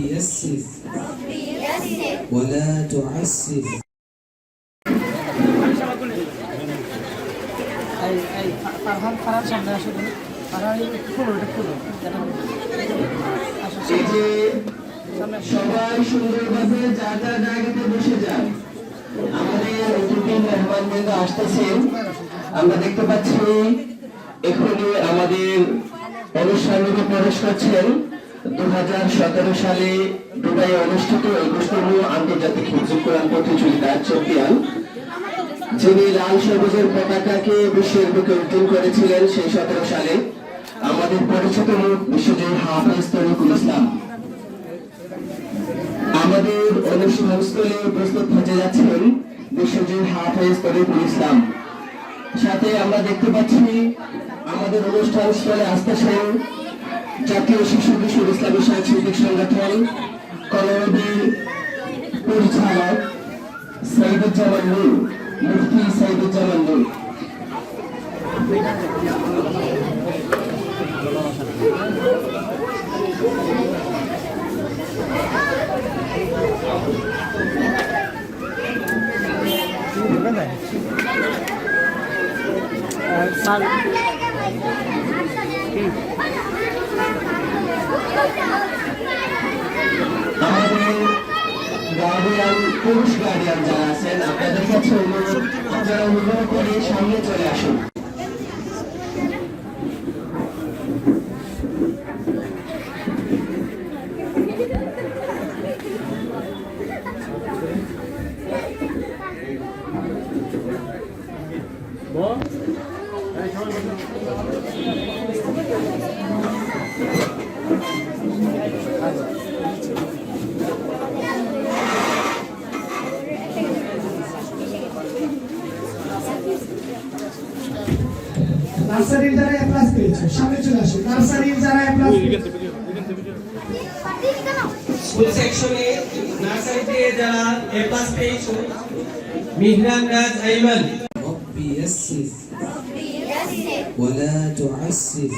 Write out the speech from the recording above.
يسر ولا تعسر এই এই ফারহান ফারহান সামনে আসো তুমি ফারহান একটু খুলো এটা খুলো এটা আসো এই যে সামনে সবাই সুন্দরভাবে যার যার জায়গাতে বসে যান আমাদের অতিথি মেহমানবৃন্দ আসতেছেন আমরা দেখতে পাচ্ছি এখনই আমাদের অনুষ্ঠানকে প্রবেশ করছেন দু হাজার সতেরো সালে দুবাই অনুষ্ঠিত একুশতম আন্তর্জাতিক হিজুল কোরআন প্রতিযোগিতার চ্যাম্পিয়ন যিনি লাল সবুজের পতাকাকে বিশ্বের বুকে উত্তীর্ণ করেছিলেন সেই সতেরো সালে আমাদের পরিচিত মুখ বিশ্বজয়ী হাফেজ তরিকুল ইসলাম। আমাদের অনুষ্ঠানস্থলে প্রস্তুত হতে যাচ্ছেন বিশ্বজয়ী হাফেজ তরিকুল ইসলাম। সাথে আমরা দেখতে পাচ্ছি, আমাদের অনুষ্ঠান স্থলে আসতেছেন জাতীয় শিশু কিশোর ইসলামী সাংস্কৃতিক সংগঠন কলরবের পরিচালক সৈদুজ্জামান নূর মুফতি সৈদুজ্জামান নূর। আমাদের পুরুষ গার্ডিয়ান যারা আছেন আপনাদের কাছে অনুরোধ আপনারা অনুগ্রহ করে সামনে চলে আসুন নার্সারির যারা এ প্লাস পেয়েছে সামনে চলে আসে নার্সারির যারা এ প্লাস স্কুল সেকশনে নার্সারিতে যারা এ প্লাস পেয়েছো মিহরান রাজ আইমান رب يسر ولا تعسر